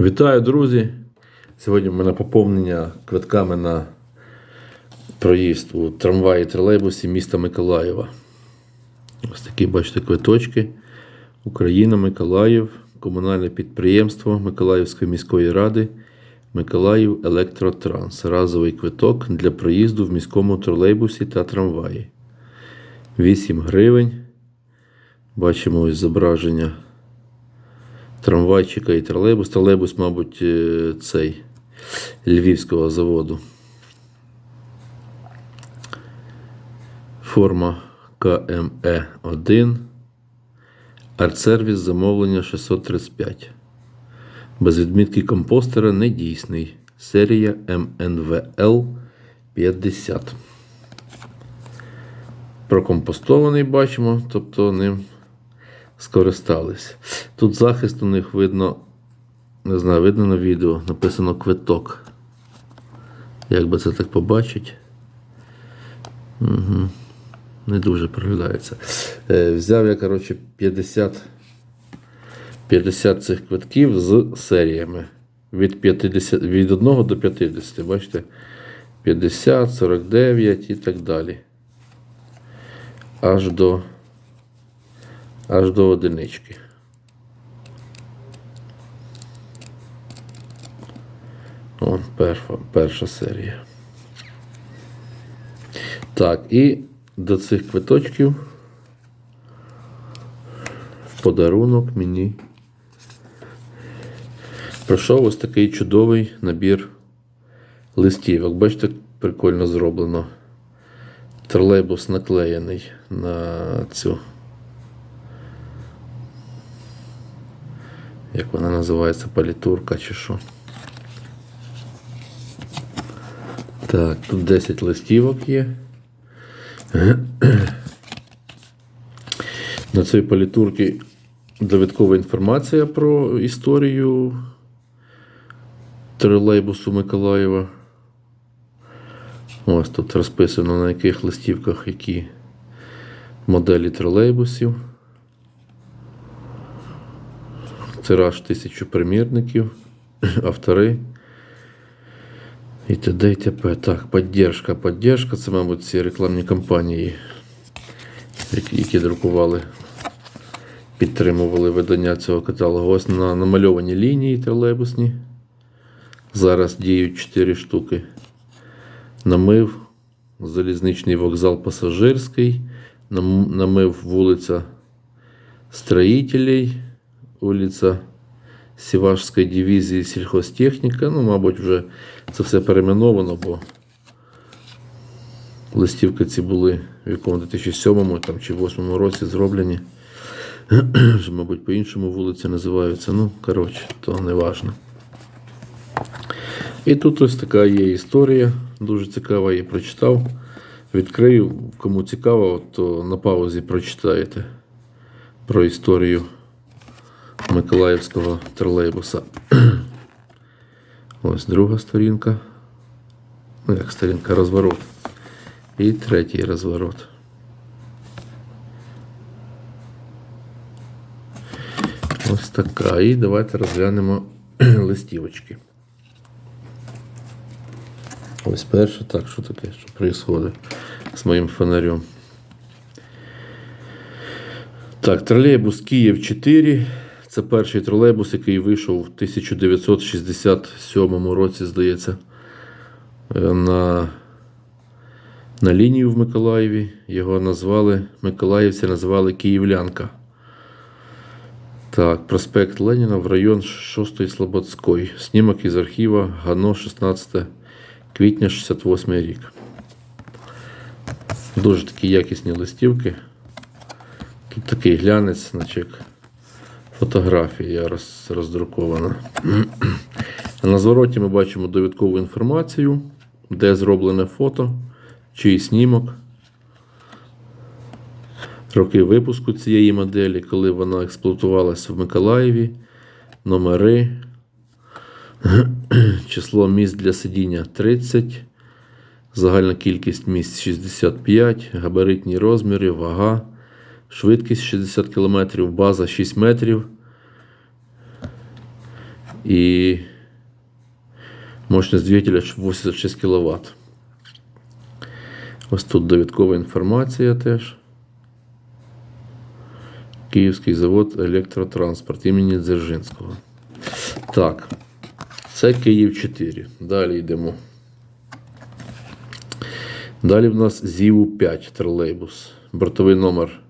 Вітаю, друзі! Сьогодні в мене поповнення квитками на проїзд у трамваї тролейбусі міста Миколаєва. Ось такі, бачите, квиточки. Україна, Миколаїв, комунальне підприємство Миколаївської міської ради, Миколаїв Електротранс. Разовий квиток для проїзду в міському тролейбусі та трамваї. 8 гривень. Бачимо ось зображення трамвайчика і тролейбус. Тролейбус, мабуть, е, цей Львівського заводу. Форма КМЕ 1. Артсервіс замовлення 635. Без відмітки компостера недійсний. Серія МНВЛ 50. Прокомпостований бачимо, тобто ним скористались. Тут захист у них видно, не знаю, видно на відео, написано квиток. Як би це так побачить? Угу. Не дуже проглядається. Е, взяв я, коротше, 50, 50 цих квитків з серіями. Від, 50, від 1 до 50, бачите? 50, 49 і так далі. Аж до аж до одинички. О, перша, перша серія. Так, і до цих квиточків в подарунок мені пройшов ось такий чудовий набір листівок. Бачите, прикольно зроблено. Тролейбус наклеєний на цю. Як вона називається, палітурка чи що. Так, тут 10 листівок є. На цій палітурці довідкова інформація про історію тролейбусу Миколаєва. Ось тут розписано на яких листівках які моделі тролейбусів. Тираж тисячу примірників, автори. І т.д. і т.п. Так, поддержка. Поддержка це, мабуть, ці рекламні кампанії, які, друкували, підтримували видання цього каталогу. Ось на намальовані лінії тролейбусні. Зараз діють 4 штуки. Намив, залізничний вокзал пасажирський, намив вулиця Строїтелей, вулиця Сівашської дивізії сільхозтехніка. Ну, мабуть, вже це все перейменовано, бо листівки ці були в якому 2007 там, чи 2008 році зроблені. Вже, мабуть, по-іншому вулиці називаються. Ну, коротше, то не важно. І тут ось така є історія, дуже цікава, її прочитав. Відкрию, кому цікаво, то на паузі прочитаєте про історію Миколаївського тролейбуса. Ось друга сторінка. Ну, як сторінка розворот. І третій розворот. Ось така. І давайте розглянемо листівочки. Ось перше, так, що таке, що відбувається з моїм фонарем. Так, тролейбус Київ 4. Це перший тролейбус, який вийшов в 1967 році, здається, е, на, на лінію в Миколаєві. Його назвали, Миколаївці назвали Київлянка. Так, проспект Леніна в район 6 Слободської. Снімок із архіва Гано 16 квітня 68 рік. Дуже такі якісні листівки. Тут такий глянець, значить, фотографія роз, роздрукована. На звороті ми бачимо довідкову інформацію, де зроблене фото, чий снімок, роки випуску цієї моделі, коли вона експлуатувалася в Миколаєві, номери, число місць для сидіння 30, загальна кількість місць 65, габаритні розміри, вага. Швидкість 60 км, база 6 метрів. и мощность двигателя 86 кВт. Ось тут довідкова інформація теж. Київський завод електротранспорт імені Дзержинського. Так, це Київ 4. Далі йдемо. Далі в нас ЗІУ 5 тролейбус. Бортовий номер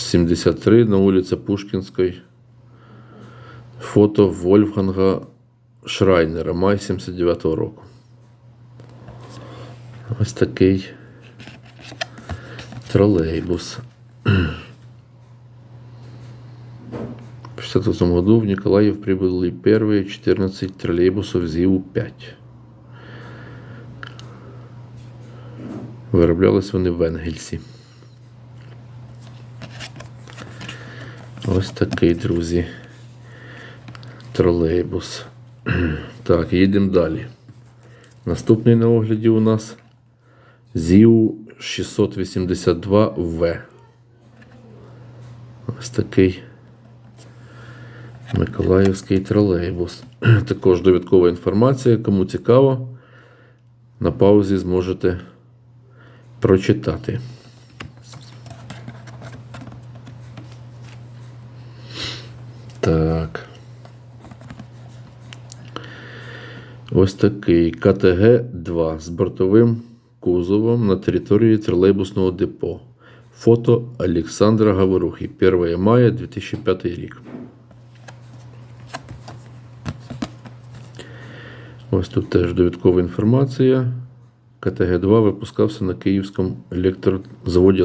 73 на вулиці Пушкінської. Фото Вольфганга Шрайнера, май 79-го року. Ось такий тролейбус. В 1968 году в Николаев прибыли первые 14 троллейбусов ЗИУ-5. Вироблялись вони в Енгельсі. Ось такий, друзі. Тролейбус. Так, їдемо далі. Наступний на огляді у нас ЗІУ 682В. Ось такий Миколаївський тролейбус. Також довідкова інформація. Кому цікаво, на паузі зможете прочитати. Так. Ось такий КТГ-2 з бортовим кузовом на території тролейбусного депо. Фото Олександра Говорухи. 1 мая 2005 рік. Ось тут теж довідкова інформація. КТГ-2 випускався на Київському електро... заводі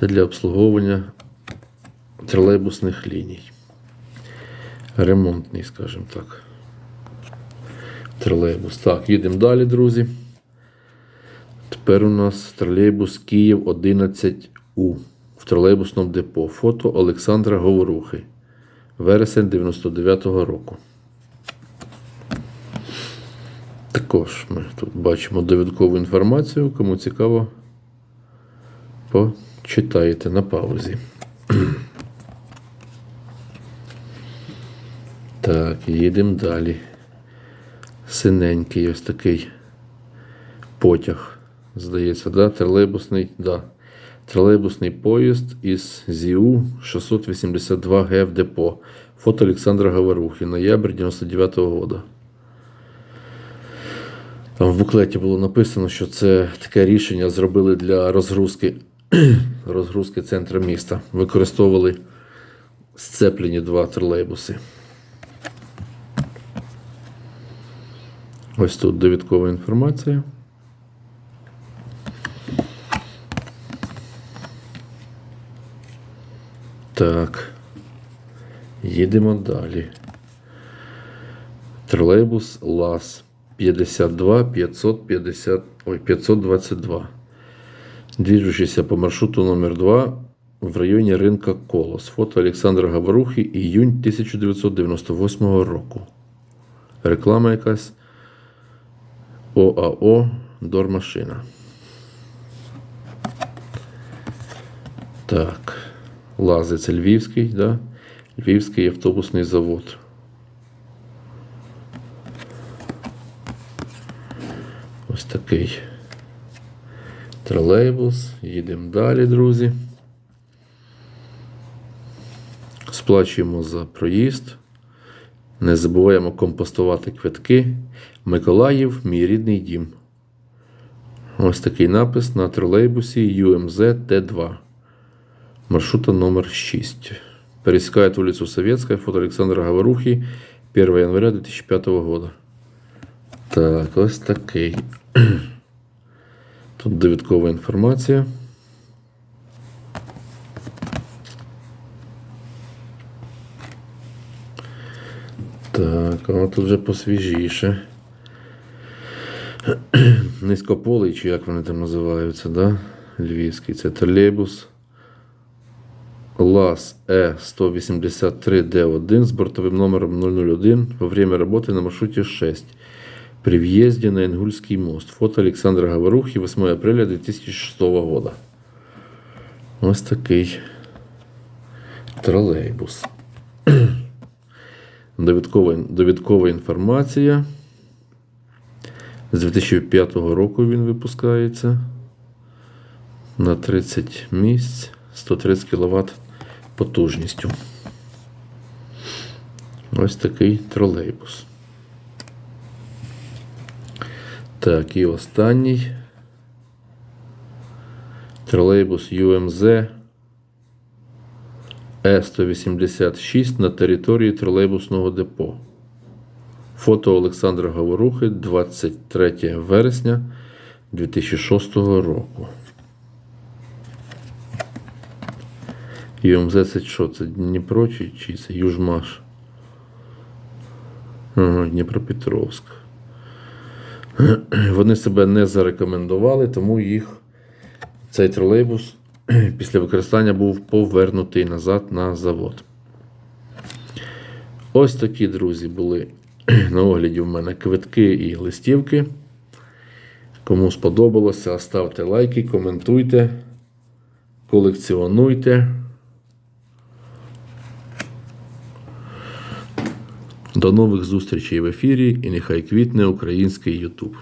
Це для обслуговування тролейбусних ліній. Ремонтний, скажімо так. Тролейбус. Так, їдемо далі, друзі. Тепер у нас тролейбус Київ 11У в тролейбусному депо. Фото Олександра Говорухи. Вересень 99-го року. Також ми тут бачимо довідкову інформацію. Кому цікаво, почитайте на паузі. Так, їдемо далі. Синенький ось такий потяг. Здається, да? тролейбусний, да. тролейбусний поїзд із ЗІУ 682 Г в депо. Фото Олександра Говорухи, ноябрь 99-го года. Там в буклеті було написано, що це таке рішення зробили для розгрузки, розгрузки центру міста. Використовували сцеплені два тролейбуси. Ось тут довідкова інформація. Так. Їдемо далі. Тролейбус ЛАЗ 52 550, ой, 522. Движущийся по маршруту номер 2 в районі ринка Колос. Фото Олександра Говорухи, іюнь 1998 року. Реклама якась ОАО Дормашина. Так. Лази це Львівський, да? Львівський автобусний завод. Ось такий тролейбус. Їдемо далі, друзі. Сплачуємо за проїзд. Не забуваємо компостувати квитки. Миколаїв, мій рідний дім. Ось такий напис на тролейбусі UMZ Т2. Маршрута номер 6. Пересекает улицу Советская, фото Александра Говорухи, 1 января 2005 года. Так, ось такий. Тут довідкова інформація. Так, а тут вже посвіжіше. Низькополий, чи як вони там називаються, да? Львівський. Це тролейбус. ЛАЗ Э183Д1 с бортовым номером 001 во время работы на маршруте 6 при въезде на Ингульский мост. Фото Александра Говорухи 8 апреля 2006 года. Ось такий тролейбус. Довідкова, довідкова інформація. З 2005 року він випускається на 30 місць 130 кВт потужністю. Ось такий тролейбус. Так, і останній. Тролейбус UMZ Е186 на території тролейбусного депо. Фото Олександра Говорухи 23 вересня 2006 року. ЮМЗ це що? Це Дніпро чи, чи це Южмаш? Ага, Дніпропетровськ. Вони себе не зарекомендували, тому їх цей тролейбус після використання був повернутий назад на завод. Ось такі, друзі, були на огляді в мене квитки і листівки. Кому сподобалося, ставте лайки, коментуйте, колекціонуйте. До нових зустрічей в ефірі і нехай квітне український YouTube.